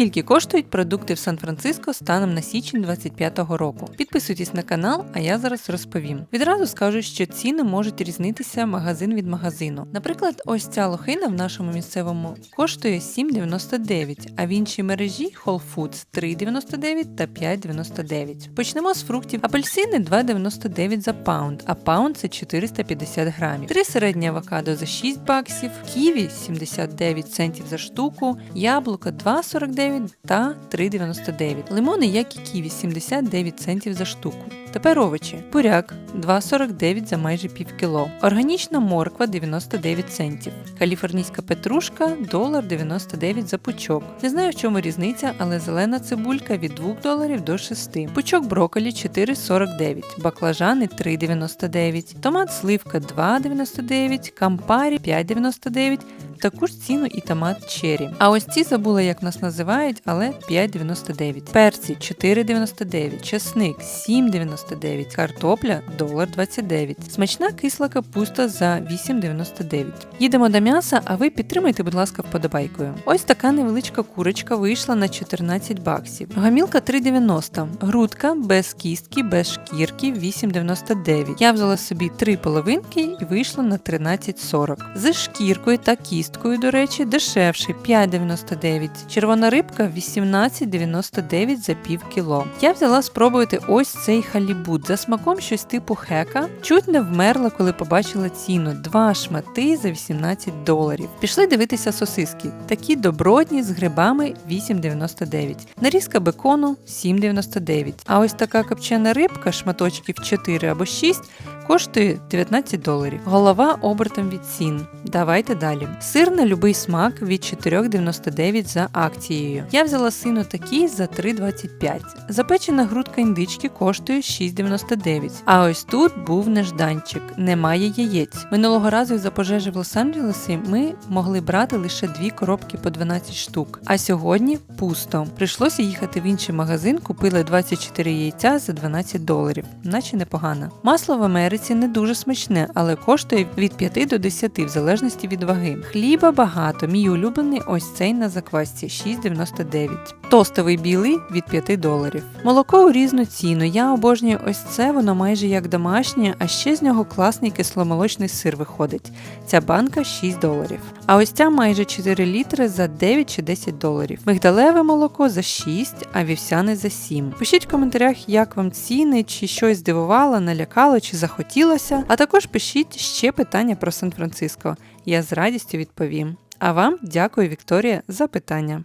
Скільки коштують продукти в Сан-Франциско станом на січень 25-го року? Підписуйтесь на канал, а я зараз розповім. Відразу скажу, що ціни можуть різнитися магазин від магазину. Наприклад, ось ця лохина в нашому місцевому коштує 7,99, а в іншій мережі Whole Foods 3,99 та 5,99. Почнемо з фруктів. Апельсини 2,99 за паунд, а паунд це 450 грамів. Три середні авокадо за 6 баксів, ківі 79 центів за штуку, яблука 2,49 та 3,99. Лимони, як і ківі, 79 центів за штуку. Тепер овочі. Буряк 2,49 за майже пів кіло. Органічна морква 99 центів. Каліфорнійська петрушка долар 99 за пучок. Не знаю в чому різниця, але зелена цибулька від 2 доларів до 6. Пучок брокколі 4,49, баклажани 3,99, томат сливка 2,99, кампарі 5,99. Таку ж ціну і томат черрі. А ось ці забула, як нас називають, але 5,99. Перці 4,99, чесник 7,99, картопля 1,29. Смачна кисла капуста за 8,99. Їдемо до м'яса, а ви підтримайте, будь ласка, вподобайкою. Ось така невеличка курочка вийшла на 14 баксів. Гамілка 3,90, грудка без кістки, без шкірки 8,99. Я взяла собі три половинки і вийшло на 13,40. З шкіркою та кісткою, до речі, дешевше 5,99. Червона рибка 18,99 за пів кіло. Я взяла спробувати ось цей халібут. За смаком щось типу хека. Чуть не вмерла, коли побачила ціну. Два шмати за 18 доларів. Пішли дивитися сосиски. Такі добротні з грибами 8,99. Нарізка бекону 7,99. А ось така копчена рибка, шматочків 4 або 6, коштує 19 доларів. Голова обертом від цін. Давайте далі. Сир на любий смак від 4,99 за акцією. Я взяла сину такий за 3,25. Запечена грудка індички коштує 6,99. А ось тут був нежданчик. Немає яєць. Минулого разу за пожежі в Лос-Анджелесі ми могли брати лише дві коробки по 12 штук. А сьогодні пусто. Прийшлося їхати в інший магазин, купили 24 яйця за 12 доларів, наче непогано. Масло в Америці не дуже смачне, але коштує від 5 до 10 в залежності від ваги. Хліба багато. Мій улюблений ось цей на заквасці 6,99. Тостовий білий від 5 доларів. Молоко у різну ціну. Я обожнюю ось це, воно майже як домашнє, а ще з нього класний кисломолочний сир виходить. Ця банка 6 доларів. А ось ця майже 4 літри за 9 чи 10 доларів. Мигдалеве молоко за 6, а вівсяне за 7. Пишіть в коментарях, як вам ціни, чи щось здивувало, налякало, чи захотілося. А також пишіть ще питання про Сан-Франциско. Я з радістю відповім. А вам дякую, Вікторія, за питання.